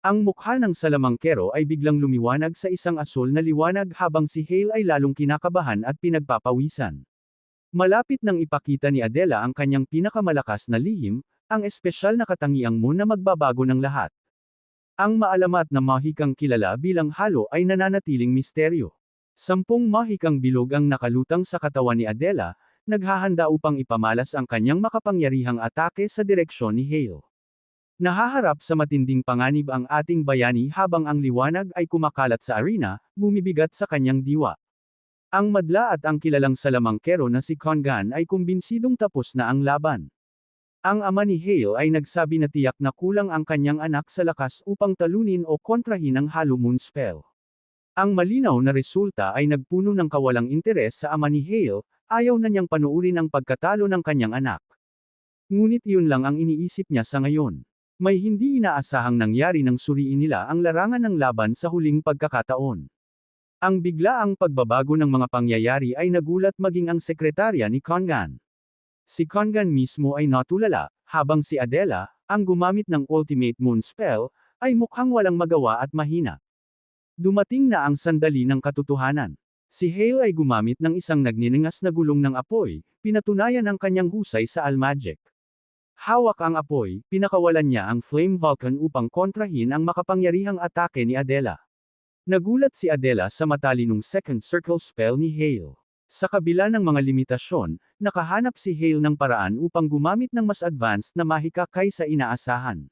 Ang mukha ng salamangkero ay biglang lumiwanag sa isang asol na liwanag habang si Hale ay lalong kinakabahan at pinagpapawisan. Malapit nang ipakita ni Adela ang kanyang pinakamalakas na lihim, ang espesyal na katangiang mo na magbabago ng lahat. Ang maalamat na mahikang kilala bilang halo ay nananatiling misteryo. Sampung mahikang bilog ang nakalutang sa katawan ni Adela, naghahanda upang ipamalas ang kanyang makapangyarihang atake sa direksyon ni Hale. Nahaharap sa matinding panganib ang ating bayani habang ang liwanag ay kumakalat sa arena, bumibigat sa kanyang diwa. Ang madla at ang kilalang salamangkero na si Congan ay kumbinsidong tapos na ang laban. Ang ama ni Hale ay nagsabi na tiyak na kulang ang kanyang anak sa lakas upang talunin o kontrahin ang Halo Moon spell. Ang malinaw na resulta ay nagpuno ng kawalang interes sa ama ni Hale, ayaw na niyang panuurin ang pagkatalo ng kanyang anak. Ngunit yun lang ang iniisip niya sa ngayon. May hindi inaasahang nangyari nang suriin nila ang larangan ng laban sa huling pagkakataon. Ang biglaang pagbabago ng mga pangyayari ay nagulat maging ang sekretarya ni Congan. Si Congan mismo ay natulala, habang si Adela, ang gumamit ng Ultimate Moon Spell, ay mukhang walang magawa at mahina. Dumating na ang sandali ng katotohanan. Si Hale ay gumamit ng isang nagniningas na gulong ng apoy, pinatunayan ang kanyang husay sa Almagic. Hawak ang apoy, pinakawalan niya ang Flame Vulcan upang kontrahin ang makapangyarihang atake ni Adela. Nagulat si Adela sa matalinong second circle spell ni Hale. Sa kabila ng mga limitasyon, nakahanap si Hale ng paraan upang gumamit ng mas advanced na mahika kaysa inaasahan.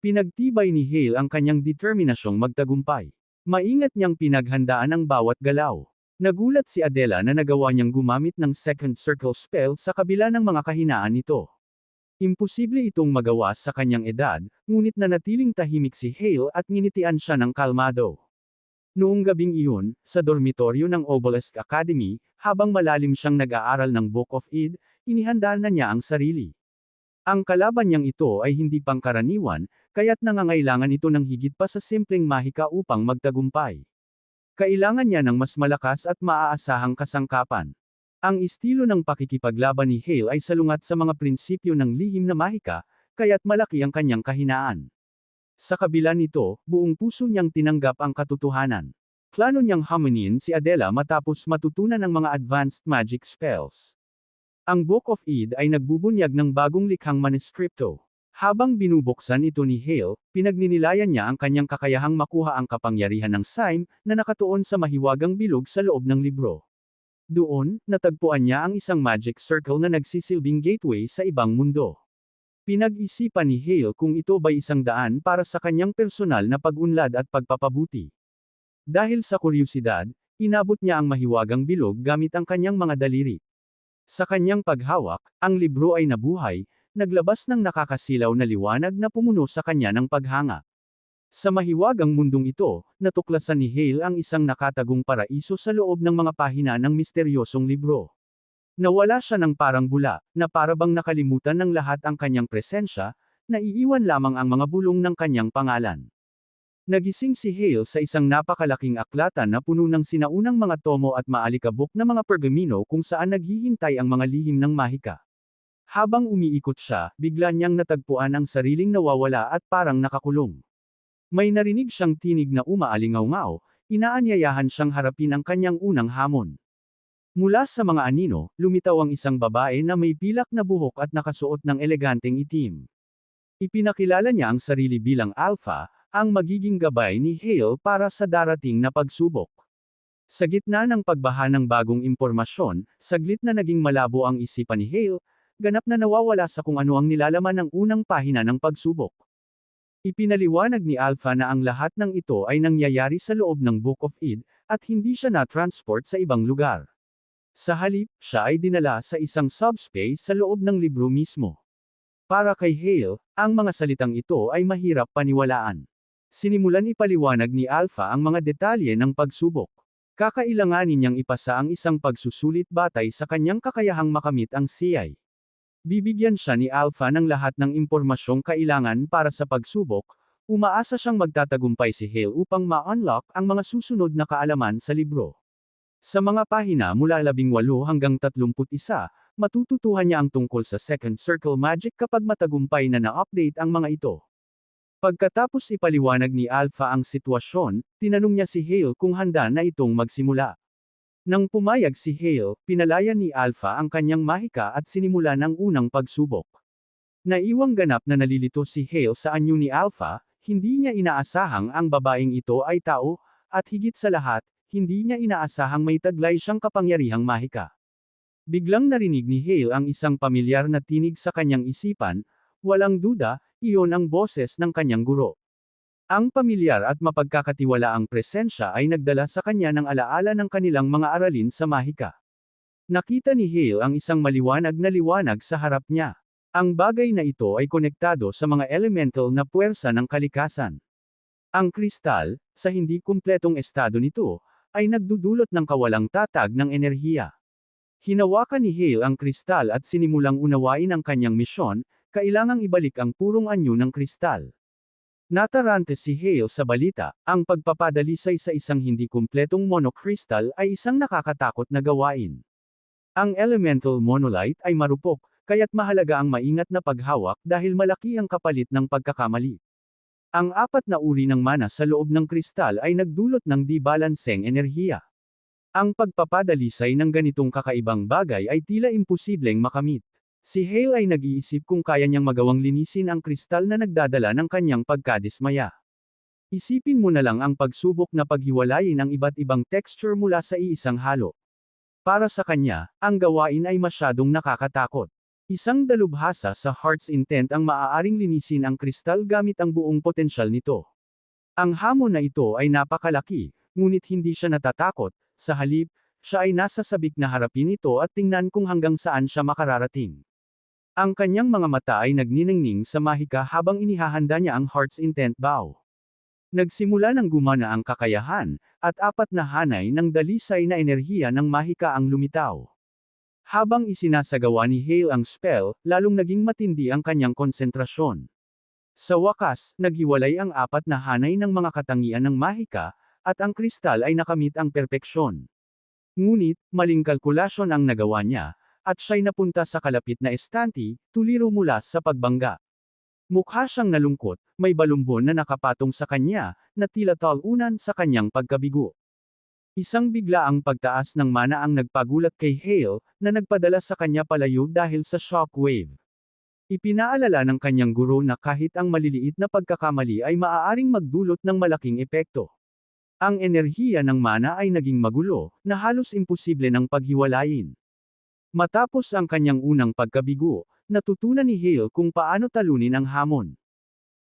Pinagtibay ni Hale ang kanyang determinasyong magtagumpay. Maingat niyang pinaghandaan ang bawat galaw. Nagulat si Adela na nagawa niyang gumamit ng second circle spell sa kabila ng mga kahinaan nito. Imposible itong magawa sa kanyang edad, ngunit nanatiling tahimik si Hale at nginitian siya ng kalmado. Noong gabing iyon, sa dormitoryo ng Obelisk Academy, habang malalim siyang nag-aaral ng Book of Id, inihanda na niya ang sarili. Ang kalaban niyang ito ay hindi pangkaraniwan, kaya't nangangailangan ito ng higit pa sa simpleng mahika upang magtagumpay. Kailangan niya ng mas malakas at maaasahang kasangkapan. Ang estilo ng pakikipaglaban ni Hale ay salungat sa mga prinsipyo ng lihim na mahika, kaya't malaki ang kanyang kahinaan. Sa kabila nito, buong puso niyang tinanggap ang katotohanan. Plano niyang hamunin si Adela matapos matutunan ng mga advanced magic spells. Ang Book of Id ay nagbubunyag ng bagong likhang manuskripto. Habang binubuksan ito ni Hale, pinagninilayan niya ang kanyang kakayahang makuha ang kapangyarihan ng Sime, na nakatuon sa mahiwagang bilog sa loob ng libro. Doon, natagpuan niya ang isang magic circle na nagsisilbing gateway sa ibang mundo. Pinag-isipan ni Hale kung ito ba isang daan para sa kanyang personal na pag-unlad at pagpapabuti. Dahil sa kuryosidad, inabot niya ang mahiwagang bilog gamit ang kanyang mga daliri. Sa kanyang paghawak, ang libro ay nabuhay, naglabas ng nakakasilaw na liwanag na pumuno sa kanya ng paghanga. Sa mahiwagang mundong ito, natuklasan ni Hale ang isang nakatagong paraiso sa loob ng mga pahina ng misteryosong libro. Nawala siya ng parang bula, na parabang nakalimutan ng lahat ang kanyang presensya, naiiwan lamang ang mga bulong ng kanyang pangalan. Nagising si Hale sa isang napakalaking aklatan na puno ng sinaunang mga tomo at maalikabok na mga pergamino kung saan naghihintay ang mga lihim ng mahika. Habang umiikot siya, bigla niyang natagpuan ang sariling nawawala at parang nakakulong. May narinig siyang tinig na umaalingaw-ngaw, inaanyayahan siyang harapin ang kanyang unang hamon. Mula sa mga anino, lumitaw ang isang babae na may pilak na buhok at nakasuot ng eleganteng itim. Ipinakilala niya ang sarili bilang Alpha, ang magiging gabay ni Hale para sa darating na pagsubok. Sa gitna ng pagbaha ng bagong impormasyon, saglit na naging malabo ang isipan ni Hale, ganap na nawawala sa kung ano ang nilalaman ng unang pahina ng pagsubok. Ipinaliwanag ni Alpha na ang lahat ng ito ay nangyayari sa loob ng Book of Id, at hindi siya na-transport sa ibang lugar. Sa halip, siya ay dinala sa isang subspace sa loob ng libro mismo. Para kay Hale, ang mga salitang ito ay mahirap paniwalaan. Sinimulan ipaliwanag ni Alpha ang mga detalye ng pagsubok. Kakailanganin niyang ipasa ang isang pagsusulit batay sa kanyang kakayahang makamit ang CI. Bibigyan siya ni Alpha ng lahat ng impormasyong kailangan para sa pagsubok, umaasa siyang magtatagumpay si Hale upang ma-unlock ang mga susunod na kaalaman sa libro. Sa mga pahina mula 18 hanggang 31, matututuhan niya ang tungkol sa Second Circle Magic kapag matagumpay na na-update ang mga ito. Pagkatapos ipaliwanag ni Alpha ang sitwasyon, tinanong niya si Hale kung handa na itong magsimula. Nang pumayag si Hale, pinalayan ni Alpha ang kanyang mahika at sinimula ng unang pagsubok. Naiwang ganap na nalilito si Hale sa anyo ni Alpha, hindi niya inaasahang ang babaeng ito ay tao, at higit sa lahat, hindi niya inaasahang may taglay siyang kapangyarihang mahika. Biglang narinig ni Hale ang isang pamilyar na tinig sa kanyang isipan, walang duda, iyon ang boses ng kanyang guro. Ang pamilyar at mapagkakatiwalaang presensya ay nagdala sa kanya ng alaala ng kanilang mga aralin sa mahika. Nakita ni Hale ang isang maliwanag na liwanag sa harap niya. Ang bagay na ito ay konektado sa mga elemental na puwersa ng kalikasan. Ang kristal, sa hindi kumpletong estado nito, ay nagdudulot ng kawalang tatag ng enerhiya. Hinawakan ni Hale ang kristal at sinimulang unawain ang kanyang misyon, kailangang ibalik ang purong anyo ng kristal. Natarante si Hale sa balita, ang pagpapadalisay sa isang hindi kumpletong monocrystal ay isang nakakatakot na gawain. Ang elemental monolite ay marupok, kaya't mahalaga ang maingat na paghawak dahil malaki ang kapalit ng pagkakamali. Ang apat na uri ng mana sa loob ng kristal ay nagdulot ng di-balanseng enerhiya. Ang pagpapadalisay ng ganitong kakaibang bagay ay tila imposibleng makamit. Si Hale ay nag-iisip kung kaya niyang magawang linisin ang kristal na nagdadala ng kanyang pagkadismaya. Isipin mo na lang ang pagsubok na paghiwalayin ang iba't ibang texture mula sa iisang halo. Para sa kanya, ang gawain ay masyadong nakakatakot. Isang dalubhasa sa heart's intent ang maaaring linisin ang kristal gamit ang buong potensyal nito. Ang hamon na ito ay napakalaki, ngunit hindi siya natatakot, sa halip, siya ay nasa sabik na harapin ito at tingnan kung hanggang saan siya makararating. Ang kanyang mga mata ay nagniningning sa mahika habang inihahanda niya ang heart's intent bow. Nagsimula ng gumana ang kakayahan, at apat na hanay ng dalisay na enerhiya ng mahika ang lumitaw. Habang isinasagawa ni Hale ang spell, lalong naging matindi ang kanyang konsentrasyon. Sa wakas, naghiwalay ang apat na hanay ng mga katangian ng mahika, at ang kristal ay nakamit ang perpeksyon. Ngunit, maling kalkulasyon ang nagawa niya, at siya'y napunta sa kalapit na estanti, tuliro mula sa pagbangga. Mukha siyang nalungkot, may balumbon na nakapatong sa kanya, na tila talunan sa kanyang pagkabigo. Isang bigla ang pagtaas ng mana ang nagpagulat kay Hale, na nagpadala sa kanya palayo dahil sa shockwave. Ipinaalala ng kanyang guro na kahit ang maliliit na pagkakamali ay maaaring magdulot ng malaking epekto. Ang enerhiya ng mana ay naging magulo, na halos imposible ng paghiwalayin. Matapos ang kanyang unang pagkabigo, natutunan ni Hale kung paano talunin ang hamon.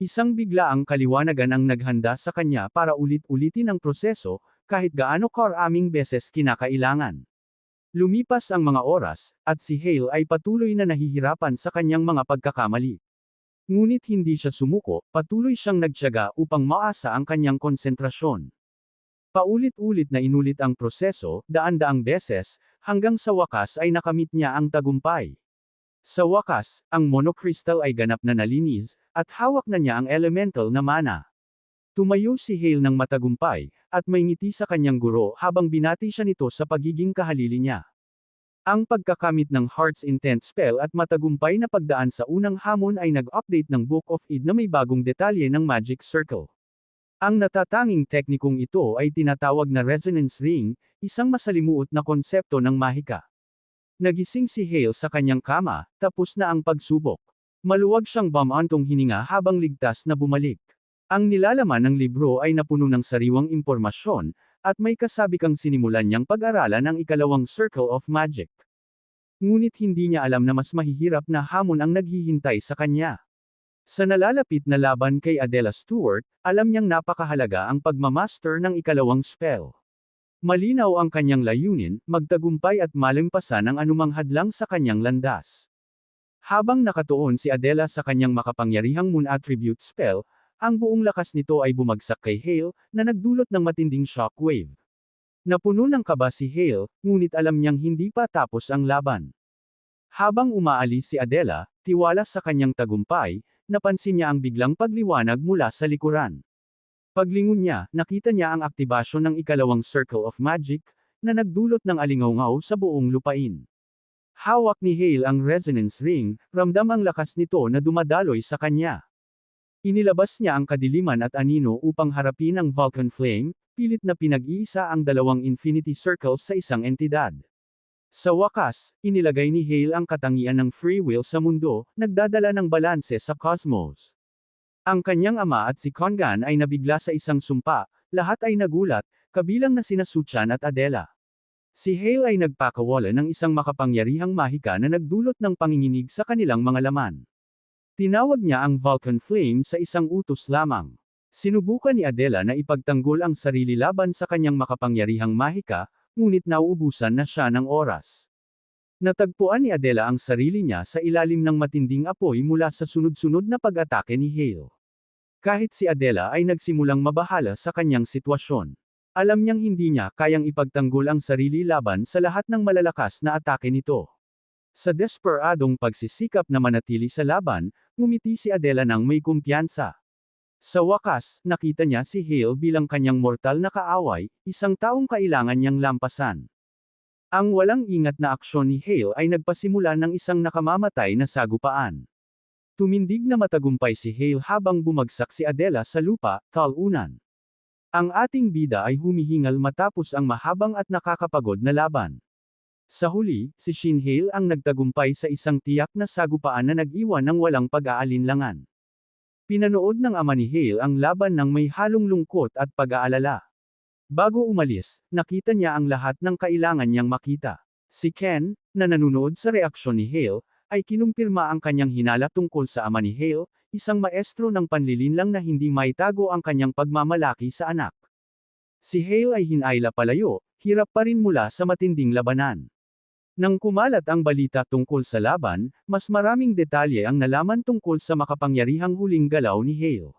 Isang bigla ang kaliwanagan ang naghanda sa kanya para ulit-ulitin ang proseso, kahit gaano karaming beses kinakailangan. Lumipas ang mga oras, at si Hale ay patuloy na nahihirapan sa kanyang mga pagkakamali. Ngunit hindi siya sumuko, patuloy siyang nagtyaga upang maasa ang kanyang konsentrasyon. Paulit-ulit na inulit ang proseso, daan-daang beses, hanggang sa wakas ay nakamit niya ang tagumpay. Sa wakas, ang monocrystal ay ganap na nalinis, at hawak na niya ang elemental na mana. Tumayo si Hale ng matagumpay, at may ngiti sa kanyang guro habang binati siya nito sa pagiging kahalili niya. Ang pagkakamit ng Heart's Intent spell at matagumpay na pagdaan sa unang hamon ay nag-update ng Book of Id na may bagong detalye ng Magic Circle. Ang natatanging teknikong ito ay tinatawag na resonance ring, isang masalimuot na konsepto ng mahika. Nagising si Hale sa kanyang kama, tapos na ang pagsubok. Maluwag siyang bamantong hininga habang ligtas na bumalik. Ang nilalaman ng libro ay napuno ng sariwang impormasyon, at may kasabikang sinimulan niyang pag-aralan ang ikalawang Circle of Magic. Ngunit hindi niya alam na mas mahihirap na hamon ang naghihintay sa kanya. Sa nalalapit na laban kay Adela Stewart, alam niyang napakahalaga ang pagmamaster ng ikalawang spell. Malinaw ang kanyang layunin, magtagumpay at malimpasan ang anumang hadlang sa kanyang landas. Habang nakatuon si Adela sa kanyang makapangyarihang Moon Attribute spell, ang buong lakas nito ay bumagsak kay Hale, na nagdulot ng matinding shockwave. Napuno ng kaba si Hale, ngunit alam niyang hindi pa tapos ang laban. Habang umaalis si Adela, tiwala sa kanyang tagumpay, napansin niya ang biglang pagliwanag mula sa likuran. Paglingon niya, nakita niya ang aktibasyon ng ikalawang Circle of Magic, na nagdulot ng alingaw sa buong lupain. Hawak ni Hale ang resonance ring, ramdam ang lakas nito na dumadaloy sa kanya. Inilabas niya ang kadiliman at anino upang harapin ang Vulcan Flame, pilit na pinag-iisa ang dalawang Infinity Circles sa isang entidad. Sa wakas, inilagay ni Hale ang katangian ng free will sa mundo, nagdadala ng balanse sa cosmos. Ang kanyang ama at si Kongan ay nabigla sa isang sumpa, lahat ay nagulat, kabilang na sina Suchan at Adela. Si Hale ay nagpakawala ng isang makapangyarihang mahika na nagdulot ng panginginig sa kanilang mga laman. Tinawag niya ang Vulcan Flame sa isang utos lamang. Sinubukan ni Adela na ipagtanggol ang sarili laban sa kanyang makapangyarihang mahika, ngunit nauubusan na siya ng oras. Natagpuan ni Adela ang sarili niya sa ilalim ng matinding apoy mula sa sunod-sunod na pag-atake ni Hale. Kahit si Adela ay nagsimulang mabahala sa kanyang sitwasyon. Alam niyang hindi niya kayang ipagtanggol ang sarili laban sa lahat ng malalakas na atake nito. Sa desperadong pagsisikap na manatili sa laban, ngumiti si Adela ng may kumpiyansa. Sa wakas, nakita niya si Hale bilang kanyang mortal na kaaway, isang taong kailangan niyang lampasan. Ang walang ingat na aksyon ni Hale ay nagpasimula ng isang nakamamatay na sagupaan. Tumindig na matagumpay si Hale habang bumagsak si Adela sa lupa, talunan. Ang ating bida ay humihingal matapos ang mahabang at nakakapagod na laban. Sa huli, si Shin Hale ang nagtagumpay sa isang tiyak na sagupaan na nag-iwan ng walang pag-aalinlangan. Pinanood ng ama ni Hale ang laban ng may halong lungkot at pag-aalala. Bago umalis, nakita niya ang lahat ng kailangan niyang makita. Si Ken, na nanunood sa reaksyon ni Hale, ay kinumpirma ang kanyang hinala tungkol sa ama ni Hale, isang maestro ng panlilinlang na hindi maitago ang kanyang pagmamalaki sa anak. Si Hale ay hinayla palayo, hirap pa rin mula sa matinding labanan. Nang kumalat ang balita tungkol sa laban, mas maraming detalye ang nalaman tungkol sa makapangyarihang huling galaw ni Hale.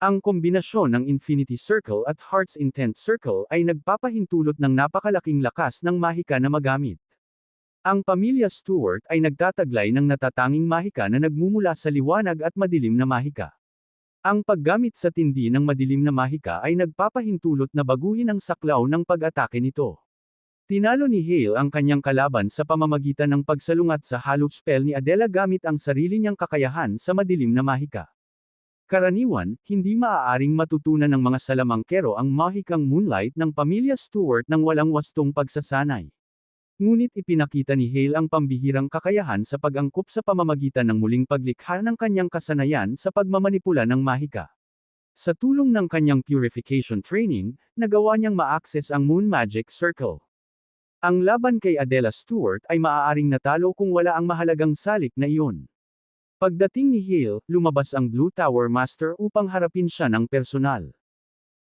Ang kombinasyon ng Infinity Circle at Heart's Intent Circle ay nagpapahintulot ng napakalaking lakas ng mahika na magamit. Ang pamilya Stewart ay nagtataglay ng natatanging mahika na nagmumula sa liwanag at madilim na mahika. Ang paggamit sa tindi ng madilim na mahika ay nagpapahintulot na baguhin ang saklaw ng pag-atake nito. Tinalo ni Hale ang kanyang kalaban sa pamamagitan ng pagsalungat sa hollow spell ni Adela gamit ang sarili niyang kakayahan sa madilim na mahika. Karaniwan, hindi maaaring matutunan ng mga salamangkero ang mahikang moonlight ng pamilya Stewart ng walang wastong pagsasanay. Ngunit ipinakita ni Hale ang pambihirang kakayahan sa pag-angkop sa pamamagitan ng muling paglikha ng kanyang kasanayan sa pagmamanipula ng mahika. Sa tulong ng kanyang purification training, nagawa niyang ma-access ang Moon Magic Circle. Ang laban kay Adela Stewart ay maaaring natalo kung wala ang mahalagang salik na iyon. Pagdating ni Hale, lumabas ang Blue Tower Master upang harapin siya ng personal.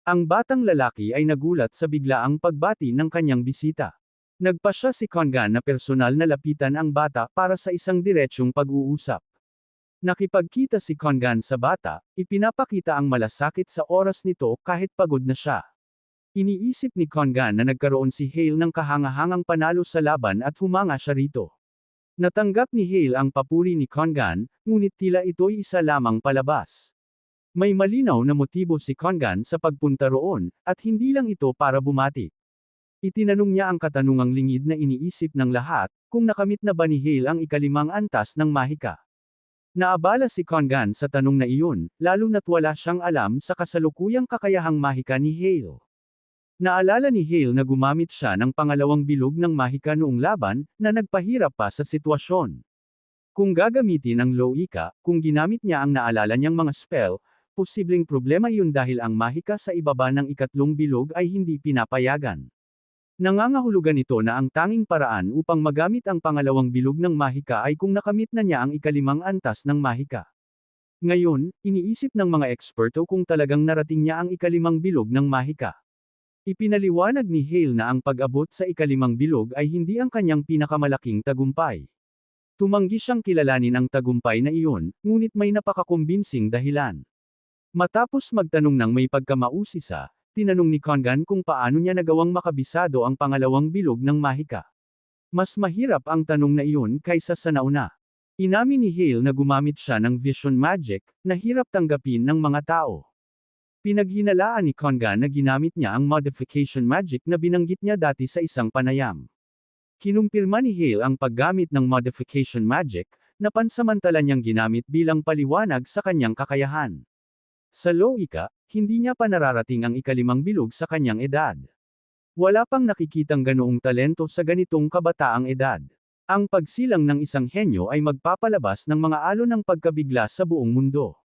Ang batang lalaki ay nagulat sa biglaang pagbati ng kanyang bisita. Nagpa siya si Kongan na personal na lapitan ang bata para sa isang diretsyong pag-uusap. Nakipagkita si Kongan sa bata, ipinapakita ang malasakit sa oras nito kahit pagod na siya. Iniisip ni Kongan na nagkaroon si Hale ng kahangahangang panalo sa laban at humanga siya rito. Natanggap ni Hale ang papuri ni Kongan, ngunit tila ito'y isa lamang palabas. May malinaw na motibo si Kongan sa pagpunta roon, at hindi lang ito para bumati. Itinanong niya ang katanungang lingid na iniisip ng lahat, kung nakamit na ba ni Hale ang ikalimang antas ng mahika. Naabala si Kongan sa tanong na iyon, lalo na't wala siyang alam sa kasalukuyang kakayahang mahika ni Hale. Naalala ni Hale na gumamit siya ng pangalawang bilog ng mahika noong laban, na nagpahirap pa sa sitwasyon. Kung gagamitin ang Loika, kung ginamit niya ang naalala niyang mga spell, posibleng problema yun dahil ang mahika sa ibaba ng ikatlong bilog ay hindi pinapayagan. Nangangahulugan ito na ang tanging paraan upang magamit ang pangalawang bilog ng mahika ay kung nakamit na niya ang ikalimang antas ng mahika. Ngayon, iniisip ng mga eksperto kung talagang narating niya ang ikalimang bilog ng mahika. Ipinaliwanag ni Hale na ang pag-abot sa ikalimang bilog ay hindi ang kanyang pinakamalaking tagumpay. Tumanggi siyang kilalanin ang tagumpay na iyon, ngunit may napakakumbinsing dahilan. Matapos magtanong ng may pagkamausisa, tinanong ni Kongan kung paano niya nagawang makabisado ang pangalawang bilog ng mahika. Mas mahirap ang tanong na iyon kaysa sa nauna. Inamin ni Hale na gumamit siya ng vision magic, na hirap tanggapin ng mga tao. Pinaghinalaan ni Kongan na ginamit niya ang modification magic na binanggit niya dati sa isang panayam. Kinumpirma ni Hale ang paggamit ng modification magic, na pansamantala niyang ginamit bilang paliwanag sa kanyang kakayahan. Sa logika, hindi niya pa nararating ang ikalimang bilog sa kanyang edad. Wala pang nakikitang ganoong talento sa ganitong kabataang edad. Ang pagsilang ng isang henyo ay magpapalabas ng mga alon ng pagkabigla sa buong mundo.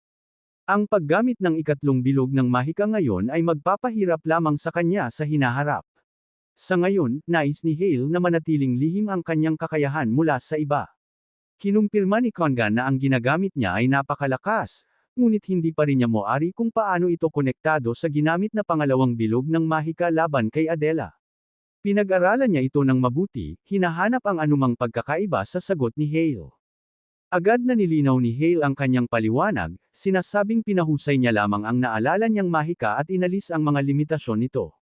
Ang paggamit ng ikatlong bilog ng mahika ngayon ay magpapahirap lamang sa kanya sa hinaharap. Sa ngayon, nais ni Hale na manatiling lihim ang kanyang kakayahan mula sa iba. Kinumpirma ni Congan na ang ginagamit niya ay napakalakas, ngunit hindi pa rin niya moari kung paano ito konektado sa ginamit na pangalawang bilog ng mahika laban kay Adela. Pinag-aralan niya ito ng mabuti, hinahanap ang anumang pagkakaiba sa sagot ni Hale. Agad na nilinaw ni Hale ang kanyang paliwanag, sinasabing pinahusay niya lamang ang naalala niyang mahika at inalis ang mga limitasyon nito.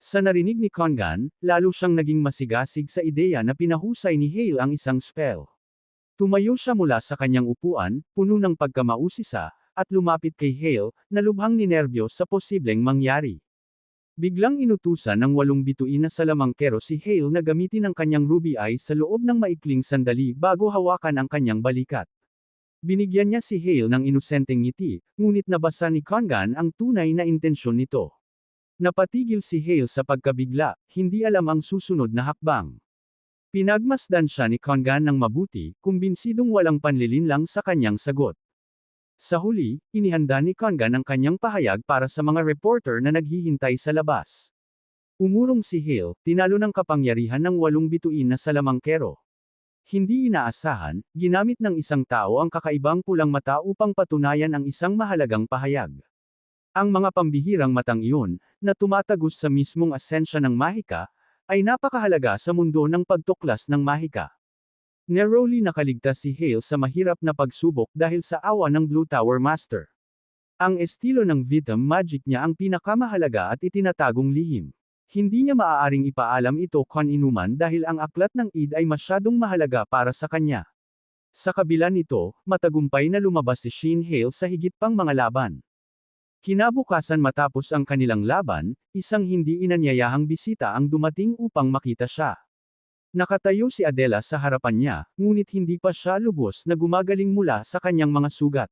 Sa narinig ni Congan, lalo siyang naging masigasig sa ideya na pinahusay ni Hale ang isang spell. Tumayo siya mula sa kanyang upuan, puno ng pagkamausisa, at lumapit kay Hale, na lubhang ninerbyo sa posibleng mangyari. Biglang inutusan ng walong bituin na salamangkero si Hale na gamitin ang kanyang ruby eye sa loob ng maikling sandali bago hawakan ang kanyang balikat. Binigyan niya si Hale ng inosenteng ngiti, ngunit nabasa ni Congan ang tunay na intensyon nito. Napatigil si Hale sa pagkabigla, hindi alam ang susunod na hakbang. Pinagmasdan siya ni Congan ng mabuti, kumbinsidong walang panlilinlang sa kanyang sagot. Sa huli, inihanda ni Congan ang kanyang pahayag para sa mga reporter na naghihintay sa labas. Umurong si Hale, tinalo ng kapangyarihan ng walong bituin na salamangkero. Hindi inaasahan, ginamit ng isang tao ang kakaibang pulang mata upang patunayan ang isang mahalagang pahayag. Ang mga pambihirang matang iyon, na tumatagos sa mismong asensya ng mahika, ay napakahalaga sa mundo ng pagtuklas ng mahika. Narrowly nakaligtas si Hale sa mahirap na pagsubok dahil sa awa ng Blue Tower Master. Ang estilo ng Vitam Magic niya ang pinakamahalaga at itinatagong lihim. Hindi niya maaaring ipaalam ito kon inuman dahil ang aklat ng id ay masyadong mahalaga para sa kanya. Sa kabila nito, matagumpay na lumabas si Sheen Hale sa higit pang mga laban. Kinabukasan matapos ang kanilang laban, isang hindi inanyayahang bisita ang dumating upang makita siya. Nakatayo si Adela sa harapan niya, ngunit hindi pa siya lubos na gumagaling mula sa kanyang mga sugat.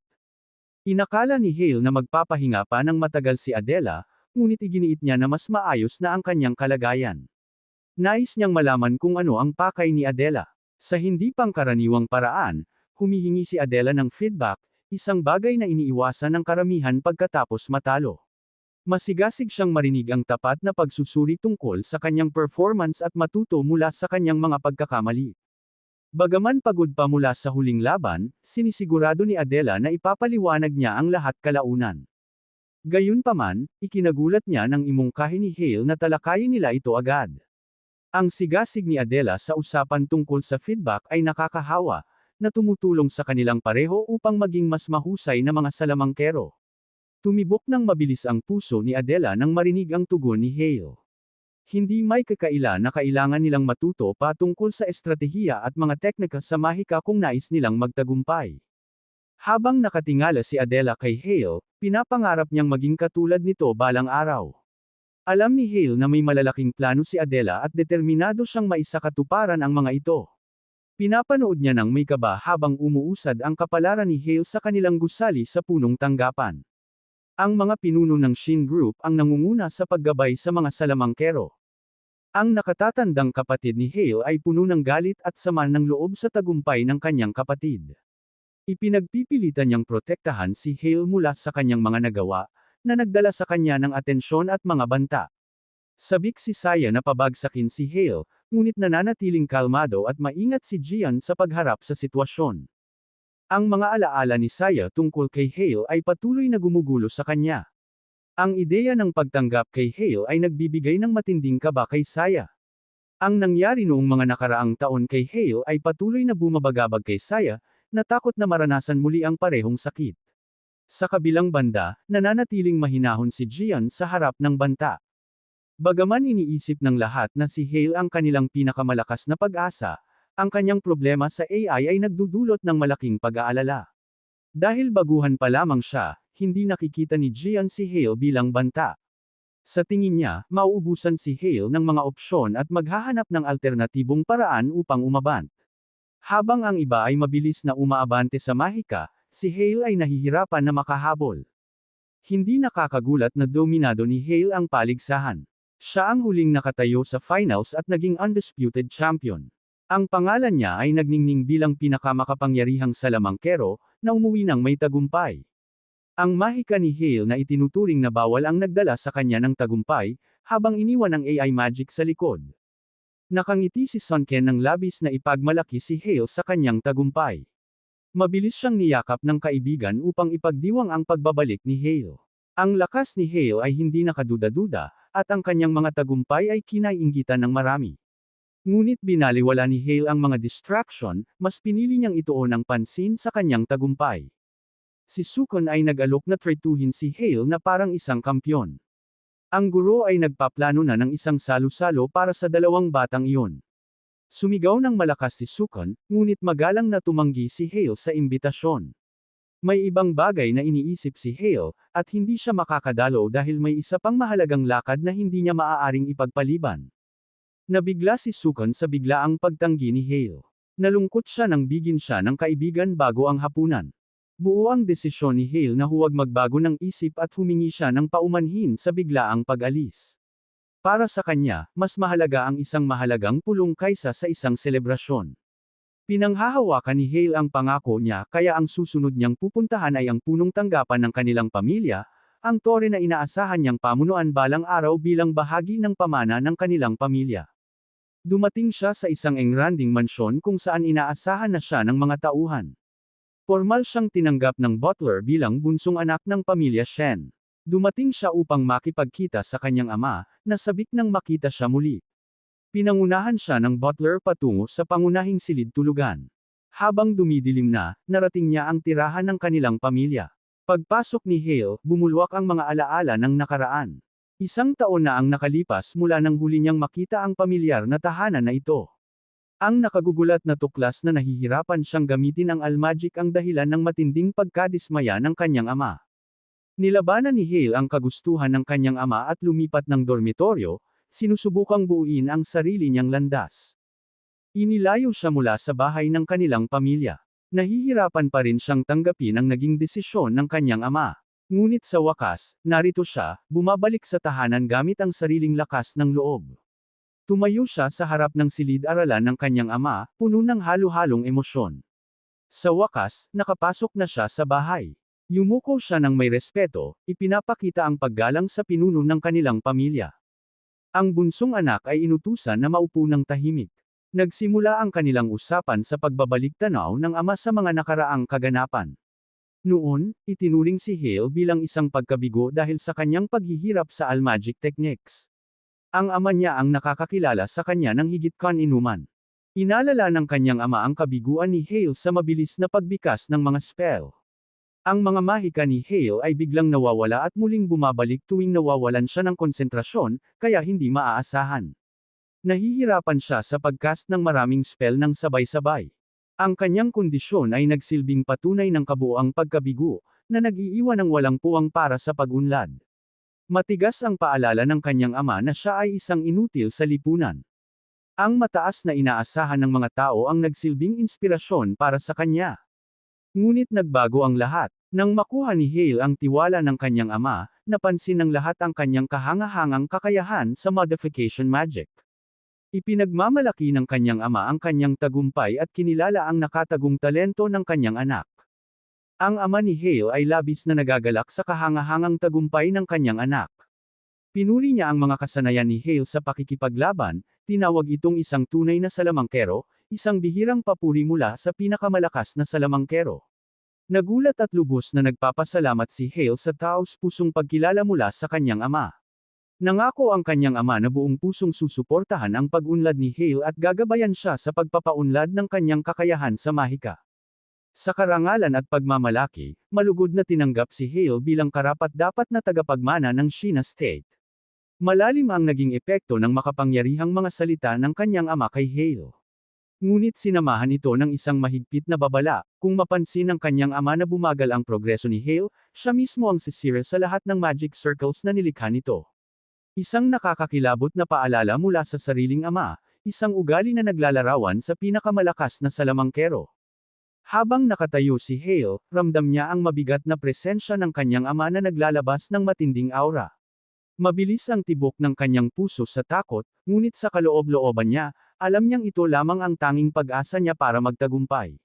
Inakala ni Hale na magpapahinga pa ng matagal si Adela, ngunit iginiit niya na mas maayos na ang kanyang kalagayan. Nais niyang malaman kung ano ang pakay ni Adela. Sa hindi pangkaraniwang paraan, humihingi si Adela ng feedback, isang bagay na iniiwasan ng karamihan pagkatapos matalo. Masigasig siyang marinig ang tapat na pagsusuri tungkol sa kanyang performance at matuto mula sa kanyang mga pagkakamali. Bagaman pagod pa mula sa huling laban, sinisigurado ni Adela na ipapaliwanag niya ang lahat kalaunan. Gayunpaman, ikinagulat niya ng imungkahi ni Hale na talakayin nila ito agad. Ang sigasig ni Adela sa usapan tungkol sa feedback ay nakakahawa, na tumutulong sa kanilang pareho upang maging mas mahusay na mga salamangkero. Tumibok ng mabilis ang puso ni Adela nang marinig ang tugon ni Hale. Hindi may kakaila na kailangan nilang matuto pa tungkol sa estratehiya at mga teknika sa mahika kung nais nilang magtagumpay. Habang nakatingala si Adela kay Hale, pinapangarap niyang maging katulad nito balang araw. Alam ni Hale na may malalaking plano si Adela at determinado siyang maisakatuparan ang mga ito. Pinapanood niya ng may kaba habang umuusad ang kapalaran ni Hale sa kanilang gusali sa punong tanggapan. Ang mga pinuno ng Shin Group ang nangunguna sa paggabay sa mga salamangkero. Ang nakatatandang kapatid ni Hale ay puno ng galit at sama ng loob sa tagumpay ng kanyang kapatid. Ipinagpipilitan niyang protektahan si Hale mula sa kanyang mga nagawa, na nagdala sa kanya ng atensyon at mga banta. Sabik si Saya na pabagsakin si Hale, ngunit nananatiling kalmado at maingat si Gian sa pagharap sa sitwasyon. Ang mga alaala ni Saya tungkol kay Hale ay patuloy na gumugulo sa kanya. Ang ideya ng pagtanggap kay Hale ay nagbibigay ng matinding kaba kay Saya. Ang nangyari noong mga nakaraang taon kay Hale ay patuloy na bumabagabag kay Saya, natakot na maranasan muli ang parehong sakit. Sa kabilang banda, nananatiling mahinahon si Gian sa harap ng banta. Bagaman iniisip ng lahat na si Hale ang kanilang pinakamalakas na pag-asa, ang kanyang problema sa AI ay nagdudulot ng malaking pag-aalala. Dahil baguhan pa lamang siya, hindi nakikita ni Jian si Hale bilang banta. Sa tingin niya, mauubusan si Hale ng mga opsyon at maghahanap ng alternatibong paraan upang umabant. Habang ang iba ay mabilis na umaabante sa mahika, si Hale ay nahihirapan na makahabol. Hindi nakakagulat na dominado ni Hale ang paligsahan. Siya ang huling nakatayo sa finals at naging undisputed champion. Ang pangalan niya ay nagningning bilang pinakamakapangyarihang salamangkero, na umuwi ng may tagumpay. Ang mahika ni Hale na itinuturing na bawal ang nagdala sa kanya ng tagumpay, habang iniwan ang AI magic sa likod. Nakangiti si Sun Ken ng labis na ipagmalaki si Hale sa kanyang tagumpay. Mabilis siyang niyakap ng kaibigan upang ipagdiwang ang pagbabalik ni Hale. Ang lakas ni Hale ay hindi nakaduda-duda, at ang kanyang mga tagumpay ay kinaiinggitan ng marami. Ngunit binaliwala ni Hale ang mga distraction, mas pinili niyang ituon ang pansin sa kanyang tagumpay. Si Sukon ay nag-alok na tretuhin si Hale na parang isang kampyon. Ang guro ay nagpaplano na ng isang salo-salo para sa dalawang batang iyon. Sumigaw ng malakas si Sukon, ngunit magalang na tumanggi si Hale sa imbitasyon. May ibang bagay na iniisip si Hale, at hindi siya makakadalo dahil may isa pang mahalagang lakad na hindi niya maaaring ipagpaliban. Nabigla si Sukon sa biglaang pagtanggi ni Hale. Nalungkot siya nang bigin siya ng kaibigan bago ang hapunan. Buo ang desisyon ni Hale na huwag magbago ng isip at humingi siya ng paumanhin sa biglaang pag-alis. Para sa kanya, mas mahalaga ang isang mahalagang pulong kaysa sa isang selebrasyon. Pinanghahawakan ni Hale ang pangako niya kaya ang susunod niyang pupuntahan ay ang punong tanggapan ng kanilang pamilya, ang tore na inaasahan niyang pamunuan balang araw bilang bahagi ng pamana ng kanilang pamilya. Dumating siya sa isang engranding mansyon kung saan inaasahan na siya ng mga tauhan. Formal siyang tinanggap ng butler bilang bunsong anak ng pamilya Shen. Dumating siya upang makipagkita sa kanyang ama, na sabik nang makita siya muli. Pinangunahan siya ng butler patungo sa pangunahing silid tulugan. Habang dumidilim na, narating niya ang tirahan ng kanilang pamilya. Pagpasok ni Hale, bumulwak ang mga alaala ng nakaraan. Isang taon na ang nakalipas mula nang huli niyang makita ang pamilyar na tahanan na ito. Ang nakagugulat na tuklas na nahihirapan siyang gamitin ang almagic ang dahilan ng matinding pagkadismaya ng kanyang ama. Nilabanan ni Hale ang kagustuhan ng kanyang ama at lumipat ng dormitoryo, sinusubukang buuin ang sarili niyang landas. Inilayo siya mula sa bahay ng kanilang pamilya. Nahihirapan pa rin siyang tanggapin ang naging desisyon ng kanyang ama. Ngunit sa wakas, narito siya, bumabalik sa tahanan gamit ang sariling lakas ng loob. Tumayo siya sa harap ng silid-aralan ng kanyang ama, puno ng halo-halong emosyon. Sa wakas, nakapasok na siya sa bahay. Yumuko siya ng may respeto, ipinapakita ang paggalang sa pinuno ng kanilang pamilya. Ang bunsong anak ay inutusan na maupo ng tahimik. Nagsimula ang kanilang usapan sa pagbabalik tanaw ng ama sa mga nakaraang kaganapan. Noon, itinuring si Hale bilang isang pagkabigo dahil sa kanyang paghihirap sa almagic techniques. Ang ama niya ang nakakakilala sa kanya ng higit kan inuman. Inalala ng kanyang ama ang kabiguan ni Hale sa mabilis na pagbikas ng mga spell. Ang mga mahika ni Hale ay biglang nawawala at muling bumabalik tuwing nawawalan siya ng konsentrasyon, kaya hindi maaasahan. Nahihirapan siya sa pagcast ng maraming spell ng sabay-sabay. Ang kanyang kondisyon ay nagsilbing patunay ng kabuoang pagkabigo, na nag-iiwan ng walang puwang para sa pagunlad. Matigas ang paalala ng kanyang ama na siya ay isang inutil sa lipunan. Ang mataas na inaasahan ng mga tao ang nagsilbing inspirasyon para sa kanya. Ngunit nagbago ang lahat. Nang makuha ni Hale ang tiwala ng kanyang ama, napansin ng lahat ang kanyang kahangahangang kakayahan sa modification magic. Ipinagmamalaki ng kanyang ama ang kanyang tagumpay at kinilala ang nakatagong talento ng kanyang anak. Ang ama ni Hale ay labis na nagagalak sa kahangahangang tagumpay ng kanyang anak. Pinuri niya ang mga kasanayan ni Hale sa pakikipaglaban, tinawag itong isang tunay na salamangkero, isang bihirang papuri mula sa pinakamalakas na salamangkero. Nagulat at lubos na nagpapasalamat si Hale sa taos pusong pagkilala mula sa kanyang ama. Nangako ang kanyang ama na buong pusong susuportahan ang pag-unlad ni Hale at gagabayan siya sa pagpapaunlad ng kanyang kakayahan sa mahika. Sa karangalan at pagmamalaki, malugod na tinanggap si Hale bilang karapat-dapat na tagapagmana ng Shina State. Malalim ang naging epekto ng makapangyarihang mga salita ng kanyang ama kay Hale. Ngunit sinamahan ito ng isang mahigpit na babala, kung mapansin ng kanyang ama na bumagal ang progreso ni Hale, siya mismo ang sisira sa lahat ng magic circles na nilikha nito. Isang nakakakilabot na paalala mula sa sariling ama, isang ugali na naglalarawan sa pinakamalakas na salamangkero. Habang nakatayo si Hale, ramdam niya ang mabigat na presensya ng kanyang ama na naglalabas ng matinding aura. Mabilis ang tibok ng kanyang puso sa takot, ngunit sa kaloob-looban niya, alam niyang ito lamang ang tanging pag-asa niya para magtagumpay.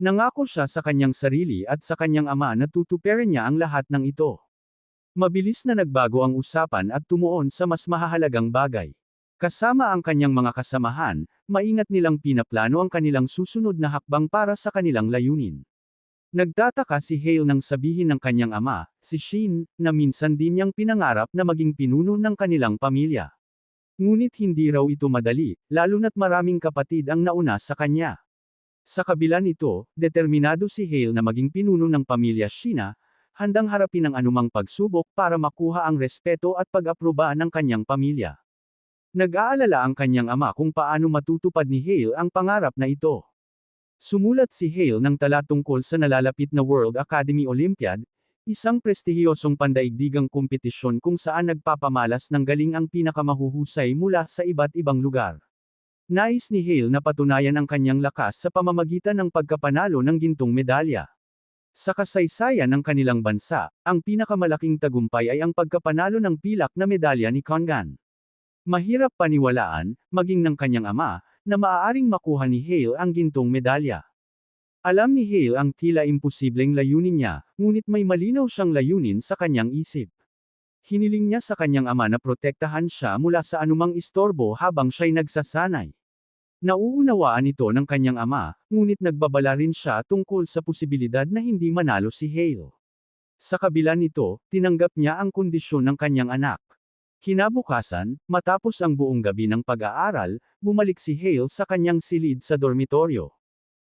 Nangako siya sa kanyang sarili at sa kanyang ama na tutuperin niya ang lahat ng ito. Mabilis na nagbago ang usapan at tumuon sa mas mahahalagang bagay. Kasama ang kanyang mga kasamahan, maingat nilang pinaplano ang kanilang susunod na hakbang para sa kanilang layunin. Nagtataka si Hale nang sabihin ng kanyang ama, si Sheen, na minsan din niyang pinangarap na maging pinuno ng kanilang pamilya. Ngunit hindi raw ito madali, lalo na't maraming kapatid ang nauna sa kanya. Sa kabila nito, determinado si Hale na maging pinuno ng pamilya Sheena, handang harapin ang anumang pagsubok para makuha ang respeto at pag-aproba ng kanyang pamilya. Nag-aalala ang kanyang ama kung paano matutupad ni Hale ang pangarap na ito. Sumulat si Hale ng tala tungkol sa nalalapit na World Academy Olympiad, isang prestihiyosong pandaigdigang kompetisyon kung saan nagpapamalas ng galing ang pinakamahuhusay mula sa iba't ibang lugar. Nais ni Hale na patunayan ang kanyang lakas sa pamamagitan ng pagkapanalo ng gintong medalya. Sa kasaysayan ng kanilang bansa, ang pinakamalaking tagumpay ay ang pagkapanalo ng pilak na medalya ni Congan. Mahirap paniwalaan, maging ng kanyang ama, na maaaring makuha ni Hale ang gintong medalya. Alam ni Hale ang tila imposibleng layunin niya, ngunit may malinaw siyang layunin sa kanyang isip. Hiniling niya sa kanyang ama na protektahan siya mula sa anumang istorbo habang siya'y nagsasanay. Nauunawaan ito ng kanyang ama, ngunit nagbabala rin siya tungkol sa posibilidad na hindi manalo si Hale. Sa kabila nito, tinanggap niya ang kondisyon ng kanyang anak. Kinabukasan, matapos ang buong gabi ng pag-aaral, bumalik si Hale sa kanyang silid sa dormitoryo.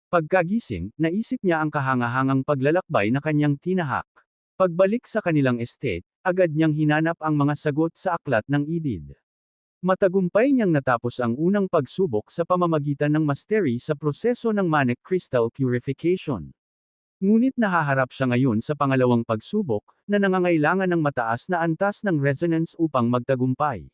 Pagkagising, naisip niya ang kahangahangang paglalakbay na kanyang tinahak. Pagbalik sa kanilang estate, agad niyang hinanap ang mga sagot sa aklat ng idid. Matagumpay niyang natapos ang unang pagsubok sa pamamagitan ng mastery sa proseso ng manic crystal purification. Ngunit nahaharap siya ngayon sa pangalawang pagsubok, na nangangailangan ng mataas na antas ng resonance upang magtagumpay.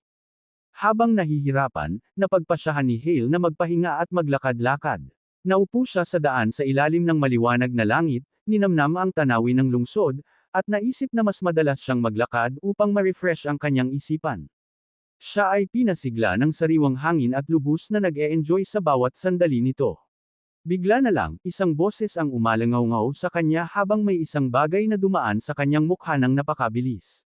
Habang nahihirapan, napagpasyahan ni Hale na magpahinga at maglakad-lakad. Naupo siya sa daan sa ilalim ng maliwanag na langit, ninamnam ang tanawin ng lungsod, at naisip na mas madalas siyang maglakad upang ma-refresh ang kanyang isipan. Siya ay pinasigla ng sariwang hangin at lubos na nag-e-enjoy sa bawat sandali nito. Bigla na lang, isang boses ang umalangaw-ngaw sa kanya habang may isang bagay na dumaan sa kanyang mukha ng napakabilis.